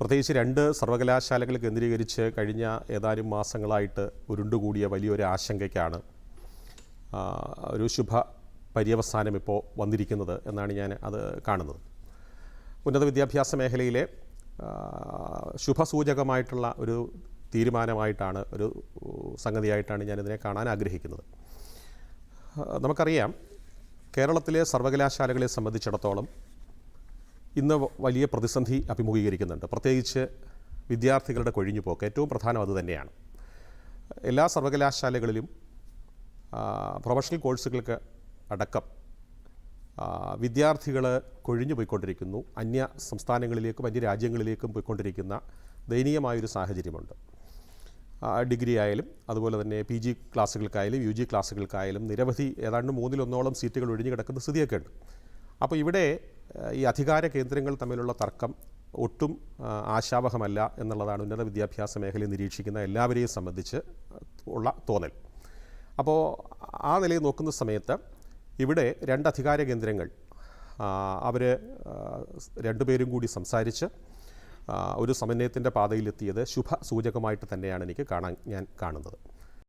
പ്രത്യേകിച്ച് രണ്ട് സർവകലാശാലകൾ കേന്ദ്രീകരിച്ച് കഴിഞ്ഞ ഏതാനും മാസങ്ങളായിട്ട് ഉരുണ്ടുകൂടിയ വലിയൊരു ആശങ്കയ്ക്കാണ് ഒരു ശുഭ പര്യവസാനം ഇപ്പോൾ വന്നിരിക്കുന്നത് എന്നാണ് ഞാൻ അത് കാണുന്നത്. ഉന്നത വിദ്യാഭ്യാസ മേഖലയിലെ ശുഭസൂചകമായിട്ടുള്ള ഒരു തീരുമാനമായിട്ടാണ് ഒരു സംഗതിയായിട്ടാണ് ഞാനിതിനെ കാണാൻ ആഗ്രഹിക്കുന്നത്. നമുക്കറിയാം കേരളത്തിലെ സർവകലാശാലകളെ സംബന്ധിച്ചിടത്തോളം ഇന്ന് വലിയ പ്രതിസന്ധി അഭിമുഖീകരിക്കുന്നുണ്ട്. പ്രത്യേകിച്ച് വിദ്യാർത്ഥികളുടെ കൊഴിഞ്ഞുപോക്ക് ഏറ്റവും പ്രധാനം അതുതന്നെയാണ് എല്ലാ സർവകലാശാലകളിലും പ്രൊഫഷണൽ കോഴ്സുകൾക്ക് അടക്കം വിദ്യാർത്ഥികൾ കൊഴിഞ്ഞു പോയിക്കൊണ്ടിരിക്കുന്നു അന്യ സംസ്ഥാനങ്ങളിലേക്കും അന്യ രാജ്യങ്ങളിലേക്കും പോയിക്കൊണ്ടിരിക്കുന്ന ദയനീയമായൊരു സാഹചര്യമുണ്ട്. ഡിഗ്രി ആയാലും അതുപോലെ തന്നെ പി ജി ക്ലാസ്സുകൾക്കായാലും യു ജി ക്ലാസ്സുകൾക്കായാലും നിരവധി ഏതാണ്ട് മൂന്നിലൊന്നോളം സീറ്റുകൾ ഒഴിഞ്ഞു കിടക്കുന്ന സ്ഥിതിയൊക്കെ ഉണ്ട് അപ്പോൾ ഇവിടെ ഈ അധികാര കേന്ദ്രങ്ങൾ തമ്മിലുള്ള തർക്കം ഒട്ടും ആശാവഹമല്ല എന്നുള്ളതാണ് ഉന്നത വിദ്യാഭ്യാസ മേഖലയിൽ നിരീക്ഷിക്കുന്ന എല്ലാവരെയും സംബന്ധിച്ച് ഉള്ള തോന്നൽ. അപ്പോൾ ആ നിലയിൽ നോക്കുന്ന സമയത്ത് ഇവിടെ രണ്ട് അധികാര കേന്ദ്രങ്ങൾ അവർ രണ്ടുപേരും കൂടി സംസാരിച്ച് ഒരു സമന്വയത്തിന്റെ പാതയിലെത്തിയത് ശുഭ സൂചകമായിട്ട് തന്നെയാണ് എനിക്ക് കാണാൻ ഞാൻ കാണുന്നത്.